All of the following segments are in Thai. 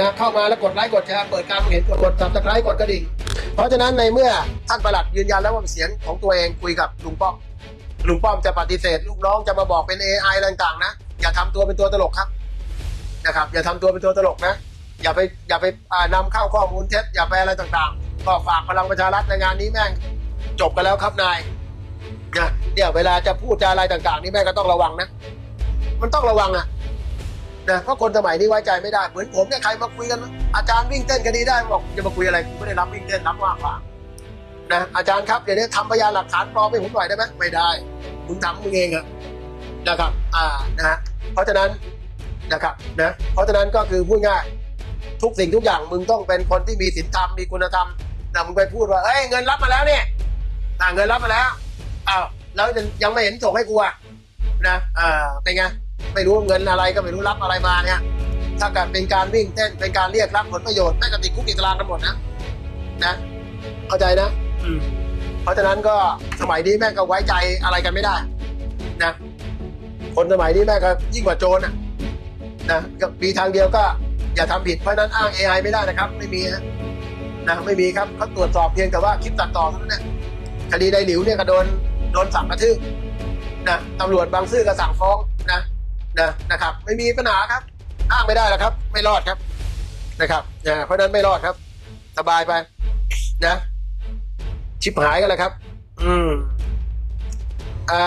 นะเข้ามาแล้วกดไลค์กดแชร์เปิดการเห็นกดกดซับสไครต์กดกระดิ่งเพราะฉะนั้นในเมื่อท่านประหลัดยืนยันแล้วว่าเป็นเสียงของตัวเองคุยกับลุงป้อมลุงป้อมจะปฏิเสธ ลูกน้องจะมาบอกเป็น AI อะไรต่างๆ นะ อย่าทำตัวเป็นตัวตลกครับนะครับ อย่าทำตัวเป็นตัวตลกนะ อย่าไปอย่าไปอ่านำเข้าข้อมูลเท็จอย่าไปอะไรต่างๆ ก็ฝากพลังประชารัฐในงานนี้แม่งจบกันแล้วครับนายนะเนี่ยวเวลาจะพูดจะอะไรต่างๆ นี่แม่ก็ต้องระวังนะ มันต้องระวังอะ นะเพราะคนสมัยนี้ไว้ใจไม่ได้ เหมือนผมเนี่ยใครมาคุยกัน อาจารย์วิ่งเต้นกันดีได้บอกจะมาคุยอะไรผมไม่ได้รับวิ่งเต้นรับว่างเปล่านะอาจารย์ครับเดี๋ยวนี้ทำพยานหลักฐานปลอมให้ผมหน่อยได้ไหมไม่ได้มึงทำมึงเองอะนะครับ อ่านะฮะเพราะฉะนั้นนะครับนะเพราะฉะนั้นก็คือพูดง่ายทุกสิ่งทุกอย่างมึงต้องเป็นคนที่มีศีลธรรมมีคุณธรรมแต่มึงไปพูดว่าเอ้ยเงินรับมาแล้วเนี่ยอ่าเงินรับมาแล้วอ้าวแล้วยังไม่เห็นส่งให้กูอะนะอ่าเป็นไง ไม่รู้เงินอะไรก็ไม่รู้รับอะไรมาเนี่ยถ้าเกิดเป็นการวิ่งเต้นเป็นการเรียกรับผลประโยชน์แม่งก็ติดคุกติดตารางกันหมดนะนะเข้าใจนะอืมเพราะฉะนั้นก็สมัยนี้แม่งก็ไว้ใจอะไรกันไม่ได้ นะ คนสมัยนี้แม่งก็ยิ่งกว่าโจรอะนะก็มีทางเดียวก็อย่าทำผิดเพราะฉะนั้นอ้าง AI ไม่ได้นะครับ ไม่มีนะนะไม่มีครับเขาตรวจสอบเพียงแต่ว่าคลิปตัดต่อเท่านั้นแหละคดีในหลิวเนี่ยก็โดนโดนสั่งกระทืบนะตำรวจบางซื่อก็สั่งฟ้อง นะนะครับ ไม่มีปัญหาครับอ้างไม่ได้แล้วครับ ไม่รอดครับนะครับนะเพราะนั้นไม่รอดครับ สบายไป นะ ชิบหายกันเลยครับ อืมอ่า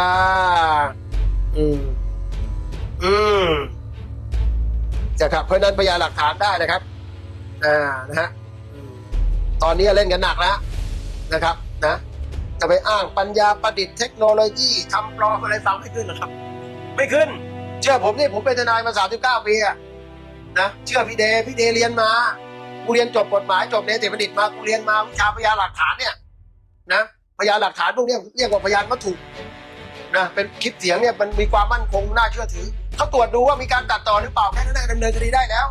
อืมอืมนะครับเพราะนั้นพยานหลักฐานได้นะครับอ่านะฮะตอนนี้เล่นกันหนักแล้วนะครับ นะจะไปอ้างปัญญาประดิษฐ์เทคโนโลยีทำปลอมอะไรฟังไม่ขึ้นหรอครับ ไม่ขึ้น เชื่อผมนี่ผมเป็นทนายมา39ปีอะนะเชื่อพี่เดพี่เดเรียนมากูเรียนจบกฎหมายจบเนติบัณฑิตมากูเรียนมาวิชาพยานหลักฐานเนี่ยนะพยานหลักฐานพวกเนี้เรียกว่าพยานวัตถุนะเป็นคลิปเสียงเนี่ยมันมีความมั่นคงน่าเชื่อถือเขาตรวจดูว่ามีการตัดต่อหรือเปล่าแค่นั้นได้ดำเนินคดีได้แล้ว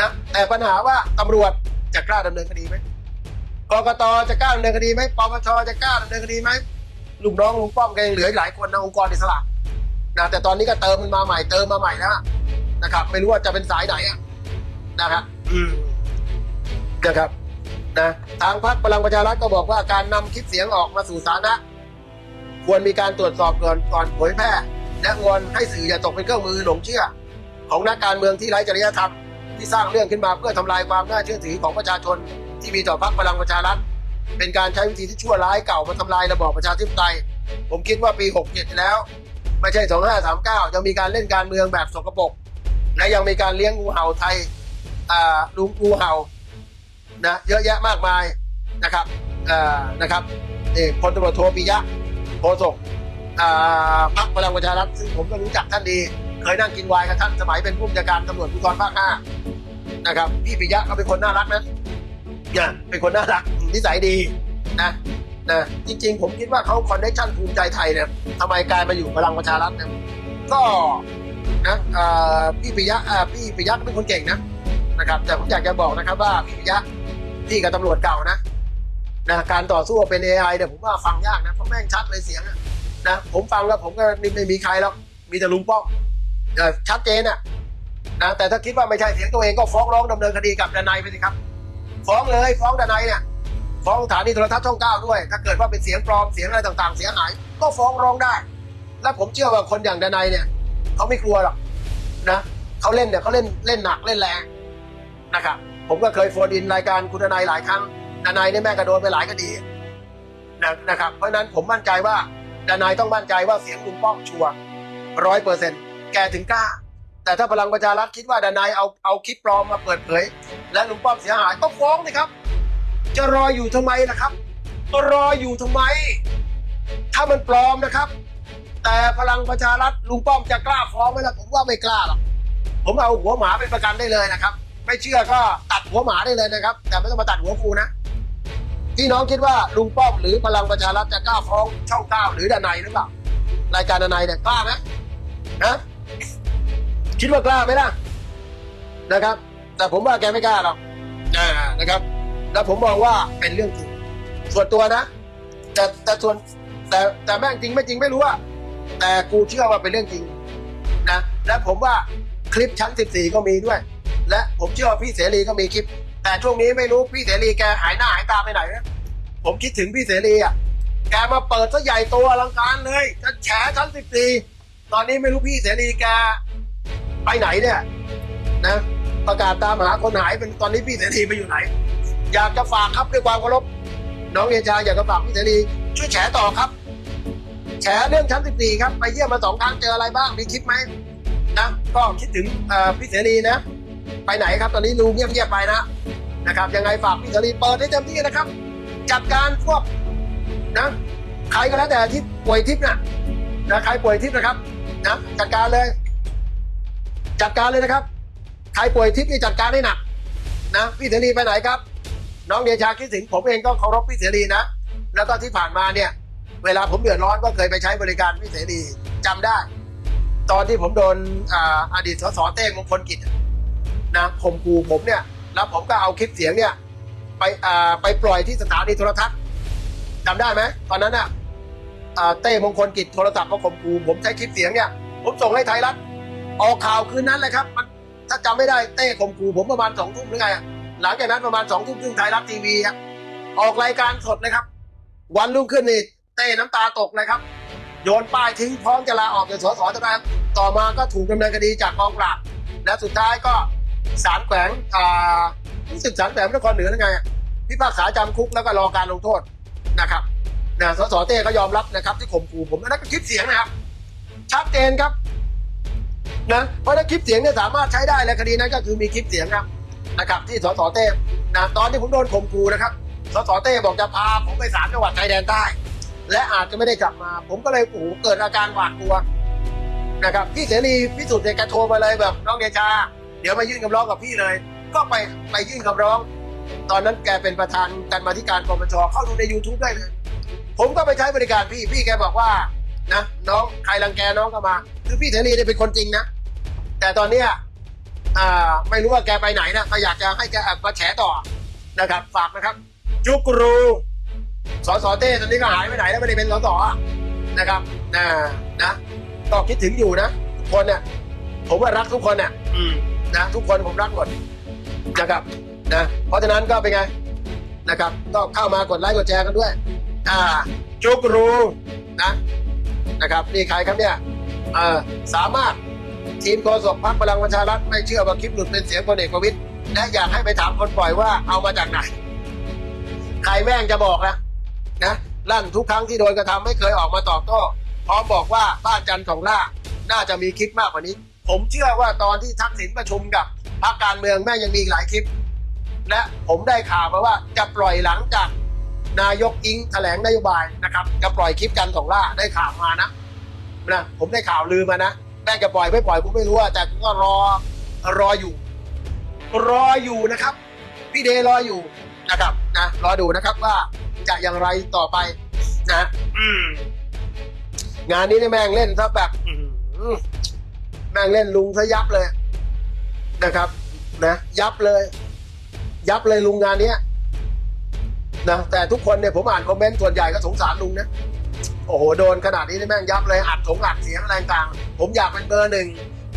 นะแต่ปัญหาว่าตำรวจจะกล้าดำเนินคดีไหมกกตจะกล้าดำเนินคดีไหมปปชจะกล้าดำเนินคดีไหมลูกน้องลุงป้อมแกยังเหลือหลายคนนะองค์กรอิสระ นะแต่ตอนนี้ก็เติมมันมาใหม่เติมมาใหม่แล้วนะครับ ไม่รู้ว่าจะเป็นสายไหนอะนะครับอืมนะครับนะทางพรรคพลังประชารัฐก็บอกว่าการนำคลิปเสียงออกมาสู่สาธารณะควรมีการตรวจสอบก่อนก่อนเผยแพร่ และวอนให้สื่ออย่าตกเป็นเครื่องมือหลงเชื่อ ของนักการเมืองที่ไร้จริยธรรมที่สร้างเรื่องขึ้นมาเพื่อทำลายความน่าเชื่อถือของประชาชน ที่มีต่อพรรคพลังประชารัฐเป็นการใช้วิธีที่ชั่วร้ายเก่ามาทำลายระบอบประชาธิปไตย ผมคิดว่าปี 67 แล้ว ไม่ใช่ 2539 ยังมีการเล่นการเมืองแบบสกปรกและยังมีการเลี้ยงงูเห่าไทยอ่าลุงงูเห่านะเยอะแยะมากมายนะครับอ่านะครับนี่พลตำรวจโทปิยะโฆษกอ่าพรรคพลังประชารัฐซึ่งผมก็รู้จักท่านดี เคยนั่งกินวน์กับท่านสมัยเป็นผู้บัญชาการตำรวจภูธรภาคห้านะครับพี่ปิยะเขาเป็นคนน่ารักนะเนี่ยเป็นคนน่ารักนิสัยดีนะ นะจริง ๆ ผมคิดว่าเขาคอนเนคชั่นภูมิใจไทยเนี่ยทำไมกลายมาอยู่พลังประชารัฐเนี่ยก็นะพี่ปิยะพี่ปิยะเป็นคนเก่งนะนะครับ แต่ผมอยากจะบอกนะครับว่าพี่ปิยะพี่กับตำรวจเก่านะนะการต่อสู้เป็น AI เนี่ยผมว่าฟังยากนะเพราะแม่งชัดเลยเสียงนะผมฟังแล้วผมก็ไม่มีใครแล้ว มีแต่ลุงป้อมชัดเจนอะนะแต่ถ้าคิดว่าไม่ใช่เสียงตัวเองก็ฟ้องร้องดำเนินคดีกับดนายไปสิครับ ฟ้องเลยฟ้องดนายเนี่ย ฟ้องสถานีโทรทัศน์ช่องเก้าด้วย ถ้าเกิดว่าเป็นเสียงปลอมเสียงอะไรต่างๆ เสียหาย ก็ฟ้องร้องได้ และผมเชื่อว่าคนอย่างดนายเนี่ยเขาไม่กลัวหรอกนะเขาเล่นเนี่ยเขาเล่นเล่นหนักเล่นแรงนะครับผมก็เคยโฟนอินรายการคุณดนายหลายครั้งดนายเนี่ยแม่กระโดนไปหลายคดีนะนะครับเพราะฉะนั้นผมมั่นใจว่าดนายต้องมั่นใจว่าเสียงลุงป้อมชัวร้อยเปอร์เซ็นต์แกถึงกล้า แต่ถ้าพลังประชารัฐคิดว่าดนายเอาเอาคลิปปลอมมาเปิดเผย และลุงป้อมเสียหายก็ฟ้องเลยครับ จะรออยู่ทำไมนะครับ รออยู่ทำไม ถ้ามันปลอมนะครับ แต่พลังประชารัฐลุงป้อมจะกล้าฟ้องไหมล่ะผมว่าไม่กล้าหรอกผมเอาหัวหมาเป็นประกันได้เลยนะครับ ไม่เชื่อก็ตัดหัวหมาได้เลยนะครับ แต่ไม่ต้องมาตัดหัวกูนะพี่น้องคิดว่าลุงป้อมหรือพลังประชารัฐจะกล้าฟ้องช่องเก้าหรือดนายหรือเปล่ารายการดนายเนี่ยกล้าไหมนะคิดว่ากล้าไหมล่ะนะครับ แต่ผมว่าแกไม่กล้าหรอกอ่นะครับ แล้วผมมองว่าเป็นเรื่องจริงส่วนตัวนะ แต่แต่ส่วนแต่แต่แม่งจริงไม่จริงไม่รู้อะแต่กูเชื่อว่าเป็นเรื่องจริงนะและผมว่าคลิปชั้น 14 ก็มีด้วย และผมเชื่อว่าพี่เสรีก็มีคลิป แต่ช่วงนี้ไม่รู้พี่เสรีแกหายหน้าหายตาไปไหนนะผมคิดถึงพี่เสรีอะแกมาเปิดซะใหญ่โตอลังการเลยจะแฉชั้นสิบสี่ตอนนี้ไม่รู้พี่เสรีแกไปไหนเนี่ยนะประกาศตามหาคนหายเป็นตอนนี้พี่เสรีไปอยู่ไหน อยากจะฝากครับด้วยความเคารพน้องเอชาอยากจะฝากพี่เสรีช่วยแฉต่อครับ แฉเรื่องชั้น14ครับ ไปเยี่ยมมาสองครั้งเจออะไรบ้างมีคลิปไหมนะก็คิดถึงพี่เสรีนะ ไปไหนครับตอนนี้ดูเงียบๆไปนะนะครับยังไงฝากพี่เสรีเปิดให้เต็มที่นะครับ จัดการพวกนะใครก็แล้วแต่ที่ป่วยทิพย์นะนะใครป่วยทิพย์นะครับนะจัดการเลย จัดการเลยนะครับ ใครป่วยทิพย์นี่จัดการให้หนักนะพี่เสรีไปไหนครับ น้องเดชาคิดถึงผมเองก็เคารพพี่เสรีนะ แล้วก็ที่ผ่านมาเนี่ย เวลาผมเดือดร้อนก็เคยไปใช้บริการพี่เสรีจำได้ ตอนที่ผมโดนออดีตสสเต้มงคลกิจนะข่มขู่ผมเนี่ย แล้วผมก็เอาคลิปเสียงเนี่ย ไปไปปล่อยที่สถานีโทรทัศน์จำได้ไหมตอนนั้นอะเต้มงคลกิจโทรศัพท์มาข่มขู่ผมใช้คลิปเสียงเนี่ย ผมส่งให้ไทยรัฐออกข่าวคืนนั้นเลยครับ มันถ้าจำไม่ได้เต้ข่มขู่ผมประมาณสองทุ่มหรือไงอะ หลังจากนั้นประมาณสองทุ่มครึ่งไทยรัฐทีวีครับออกรายการสดเลยครับ วันรุ่งขึ้นนี่เต้น้ำตาตกเลยครับ โยนป้ายทิ้งพร้อมจะลาออกจากสสทำไมต่อมาก็ถูกดำเนินคดีจากกองปราบและสุดท้ายก็ศาลแขวงอ่ารู้สึกศาลแขวงนครเหนือหรือไงพิพากษาจำคุกแล้วก็รอการลงโทษนะครับนะสสเต้ก็ยอมรับนะครับที่ข่มขู่ผมนั่นก็คลิปเสียงนะครับ ชัดเจนครับนะเพราะถ้าคลิปเสียงเนี่ยสามารถใช้ได้และคดีนั้นก็คือมีคลิปเสียงครับ นะครับที่สสเต้นะตอนที่ผมโดนข่มขู่นะครับสสเต้บอกจะพาผมไปสามจังหวัดชายแดนใต้ และอาจจะไม่ได้กลับมา ผมก็เลยโอ้โหเกิดอาการหวาดกลัวนะครับพี่เสรีพิสุทธิ์เนี่ยแกโทรมาเลยแบบน้องเดชา เดี๋ยวมายื่นคำร้องกับพี่เลย ก็ไปไปยื่นคำร้อง ตอนนั้นแกเป็นประธานการมาธิการปปชเข้าดูใน YouTube ได้เลย ผมก็ไปใช้บริการพี่พี่แกบอกว่านะน้องใครรังแกน้องก็มา คือพี่เสรีเนี่ยเป็นคนจริงนะ แต่ตอนเนี้ย ไม่รู้ว่าแกไปไหนนะก็อยากจะให้แกมาแฉต่อนะครับ ฝากนะครับ จุกรูสอสอเต้ตอนนี้ก็หายไปไหนแล้วไม่ได้เป็นสสอนะครับนะนะก็คิดถึงอยู่นะทุกคนเนี่ยผมว่ารักทุกคนเนี่ยนะทุกคนผมรักหมดนะครับนะเพราะฉะนั้นก็เป็นไงนะครับก็เข้ามากดไลค์กดแชร์กันด้วย อ่า จุกรูนะนะครับนี่ใครครับเนี่ยเออสามารถ ทีมโฆษกพรรคพลังประชารัฐไม่เชื่อว่าคลิปหลุดเป็นเสียงพลเอกประวิตยและอยากให้ไปถามคนปล่อยว่าเอามาจากไหน ใครแม่งจะบอกนะนะลั่นทุกครั้งที่โดนกระทำไม่เคยออกมาตอบโต้พร้อมบอกว่าบ้านจันทร์ของล่าน่าจะมีคลิปมากกว่านี้ ผมเชื่อว่าตอนที่ทักษิณประชุมกับพรรคการเมืองแม่งยังมีหลายคลิป และผมได้ข่าวมาว่าจะปล่อยหลังจากนายกอิงแถลงนโยบายนะครับ จะปล่อยคลิปจันทร์ของล่าได้ข่าวมานะนะผมได้ข่าวลือมานะ แม่งจะปล่อยไม่ปล่อยผมไม่รู้อะแต่ก็รอรออยู่ รออยู่นะครับ พี่เดย์รออยู่นะครับนะรอดูนะครับว่าจะอย่างไรต่อไปนะอืมงานนี้เนี่ยแม่งเล่นซะแบบแม่งเล่นลุงซะยับเลยนะครับ นะ ยับเลย ยับเลยลุงงานเนี้ยนะแต่ทุกคนเนี่ยผมอ่านคอมเมนต์ส่วนใหญ่ก็สงสารลุงนะ โอ้โหโดนขนาดนี้นี่แม่งยับเลยอัดถงอัดเสียงอะไรต่างๆผมอยากเป็นเบอร์หนึ่ง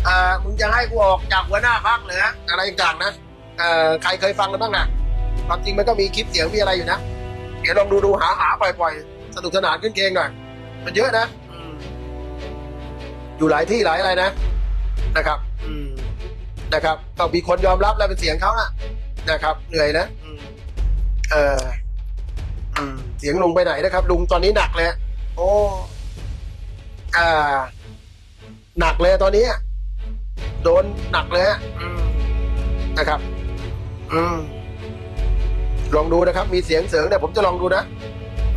อ่ามึงจะให้กูออกจากหัวหน้าพักเลยนะอะไรต่างๆนะเอ่อใครเคยฟังกันบ้างนะความจริงมันก็มีคลิปเสียงมีอะไรอยู่นะ เดี๋ยวลองดูดูหาหาปล่อยปล่อยสนุกสนานขึ้นเกงหน่อยมันเยอะนะอืมอยู่หลายที่หลายอะไรนะนะครับอืมนะครับก็มีคนยอมรับแล้วเป็นเสียงเขานะนะครับ เหนื่อยนะอืมเอออืมเสียงลุงไปไหนนะครับ ลุงตอนนี้หนักเลย โอ้อ่า หนักเลยตอนนี้ โดนหนักเลยฮะอืมนะครับ อืมลองดูนะครับ มีเสียงเสริงเนี่ยผมจะลองดูนะ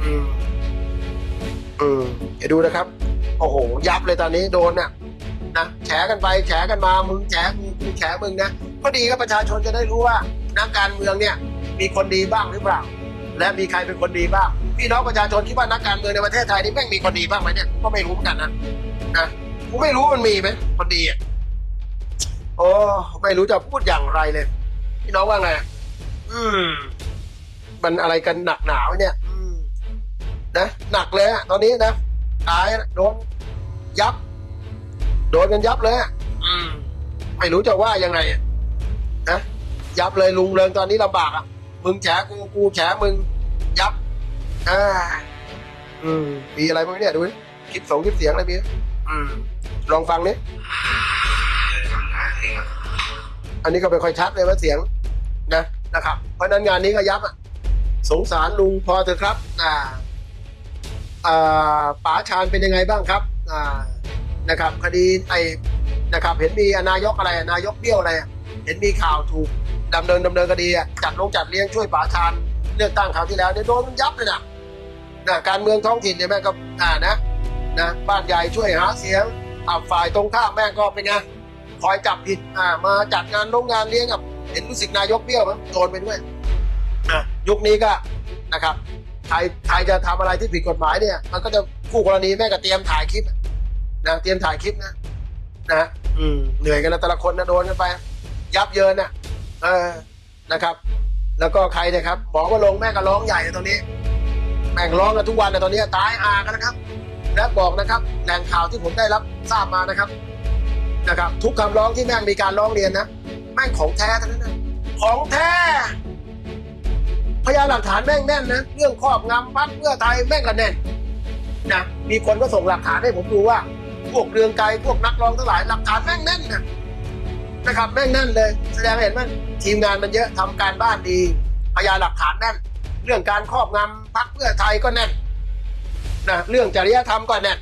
อืม อืมเดี๋ยวดูนะครับ โอ้โห ยับเลยตอนนี้โดนเนี่ยนะแฉกันไปแฉกันมามึงแฉกูกูแฉมึงนะก็ดีครับประชาชนจะได้รู้ว่านักการเมืองเนี่ย มีคนดีบ้างหรือเปล่า และมีใครเป็นคนดีบ้างพี่น้องประชาชนคิดว่านักการเมืองในประเทศไทยนี่แม่งมีคนดีบ้างไหมเนี่ยกูก็ไม่รู้เหมือนกันนะนะกูไม่รู้มันมีไหมคนดีอะโอ้ไม่รู้จะพูดอย่างไรเลย พี่น้องว่าไงอืม มันอะไรกันหนักหนาวเนี่ย อืมนะหนักเลยอะตอนนี้นะตายโดนยับ โดนกันยับเลยอะอืมไม่รู้จะว่ายังไงอะนะยับเลยลุงเริงตอนนี้ลำบากอะ มึงแฉกูกูแฉมึงยับอ่าอืมมีอะไรบ้างเนี่ยดูดิคลิปส่งคลิปเสียงอะไรมีอืมลองฟังนี้อันนี้ก็ไม่ค่อยชัดเลยว่าเสียงนะนะครับ เพราะนั้นงานนี้ก็ยับอะสงสารลุงพอเถอะครับ อ่าอ่าป๋าชาญเป็นยังไงบ้างครับอ่านะครับ คดีไอ้นะครับ เห็นมีนายกอะไรนายกเบี้ยวอะไรอะ เห็นมีข่าวถูกดำเนินดำเนินคดีอะจัดลงจัดเลี้ยงช่วยป๋าชาญเลือกตั้งคราวที่แล้วเนี่ยโดนยับเลยนะนะการเมืองท้องถิ่นเนี่ยแม่งก็อ่านะนะบ้านใหญ่ช่วยหาเสียงอ่าฝ่ายตรงข้ามแม่งก็เป็นไงคอยจับผิดอ่ามาจัดงานโรงงานเลี้ยงกับเห็นรู้สึกนายกเบี้ยวมันโดนไปด้วยนะยุคนี้ก็นะครับใครใครจะทำอะไรที่ผิดกฎหมายเนี่ย มันก็จะคู่กรณีแม่งก็เตรียมถ่ายคลิปนะเตรียมถ่ายคลิปนะนะอืมเหนื่อยกันนะแต่ละคนนะโดนกันไป ยับเยินน่ะเออนะครับ แล้วก็ใครนี่ยครับหมอว่าลงแม่ก็ร้องใหญ่เลยตอนนี้ แม่งร้องกันทุกวันนะตอนนี้ตายอากันนะครับ และบอกนะครับแหล่งข่าวที่ผมได้รับทราบมานะครับนะครับ ทุกคำร้องที่แม่งมีการร้องเรียนนะแม่งของแท้ทั้งนั้นนะของแท้พยานหลักฐานแม่งแน่นนะเรื่องครอบงำพักเพื่อไทยแม่งก็แน่นนะมีคนก็ส่งหลักฐานให้ผมดูว่า พวกเรืองไกรพวกนักร้องทั้งหลายหลักฐานแม่งแน่นนะ นะครับแม่งแน่นเลย แสดงเห็นว่าทีมงานมันเยอะทำการบ้านดีพยานหลักฐานแน่น เรื่องการครอบงำพักเพื่อไทยก็แน่นนะเรื่องจริยธรรมก็แน่น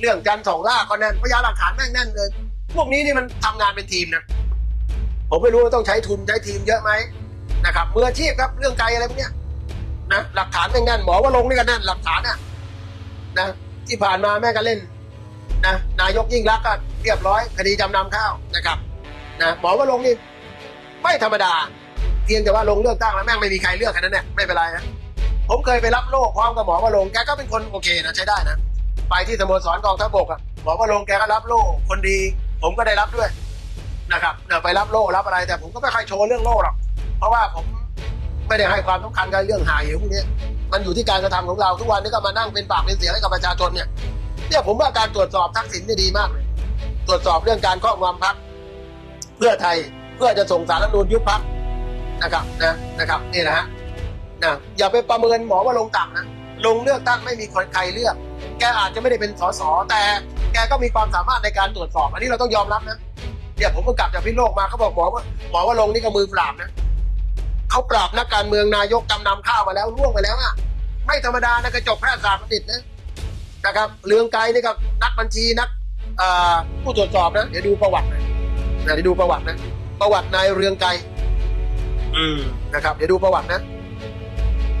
เรื่องการส่องล่าก็แน่นพยานหลักฐานแม่งแน่นเลย พวกนี้นี่มันทำงานเป็นทีมนะผมไม่รู้ว่าต้องใช้ทุนใช้ทีมเยอะไหมนะครับมืออาชีพครับเรื่องไกลอะไรพวกเนี้ยนะหลักฐานแม่งแน่นหมอว่าลงนี่ก็แน่นหลักฐานน่ะนะที่ผ่านมาแม่ก็เล่นนะนายกยิ่งรักก็เรียบร้อยคดีจำนำข้าวนะครับ นะหมอว่าลงนี่ไม่ธรรมดาเพียงแต่ว่าลงเลือกตั้งแล้วแม่งไม่มีใครเลือกแค่นั้นเนี่ยไม่เป็นไรนะผมเคยไปรับโล่พร้อมกับหมอว่าลงแกก็เป็นคนโอเคนะใช้ได้นะไปที่สโมสรกองทัพบกอะหมอว่าลงแกก็รับโล่คนดี ผมก็ได้รับด้วยนะครับเนี่ยวไปรับโล่รับอะไรแต่ผมก็ไม่ค่อยโชว์เรื่องโล่หรอกเพราะว่าผมไม่ได้ให้ความสำคัญกับเรื่องหายเหวพวกนี้มันอยู่ที่การกระทำของเราทุกวันนี้ก็มานั่งเป็นปากเป็นเสียงให้กับประชาชนเนี่ยเนี่ยผมว่าการตรวจสอบทักษิณนี่ดีมากเลย ตรวจสอบเรื่องการครอบงำพัก เพื่อไทยเพื่อจะส่งสารรัฐมนูญยุบพักนะครับนะนะครับนี่นะฮะนะอย่าไปประเมินหมอว่าลงต่ำนะลงเลือกตั้งไม่มีคนใครเลือก แกอาจจะไม่ได้เป็นสสแต่แกก็มีความสามารถในการตรวจสอบ อันนี้เราต้องยอมรับนะเนี่ยผมก็กลับจากพิษโลกมาเขาบอกหมอว่าหมอว่าลงนี่ก็มือปราบนะเขาปราบนักการเมืองนายกจำนำข้าวมาแล้วล่วงไปแล้วอะไม่ธรรมดานะกระจกแพทยศาสตร์บัณฑิตนะนะครับเรืองไกรนี่กับนักบัญชีนักผู้ตรวจสอบนะเดี๋ยวดูประวัตินะ นะเดี๋ยวดูประวัตินะ ประวัตินายเรืองไกรอืมนะครับ เดี๋ยวดูประวัตินะ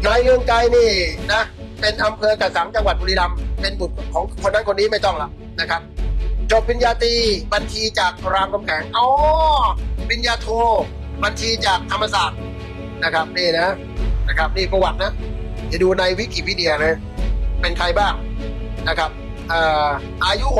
นายเรืองไกรนี่นะเป็นอำเภอกระสังจังหวัดบุรีรัมย์เป็นบุตรของคนนั้นคนนี้ไม่ต้องละนะครับ จบปริญญาตรีบัญชีจากรามคำแหงอ๋อปริญญาโท บัญชีจากธรรมศาสตร์นะครับนี่นะนะครับ นี่ประวัตินะเดี๋ยวดูในวิกิพีเดียเลยเป็นใครบ้างนะครับเอ่ออายุ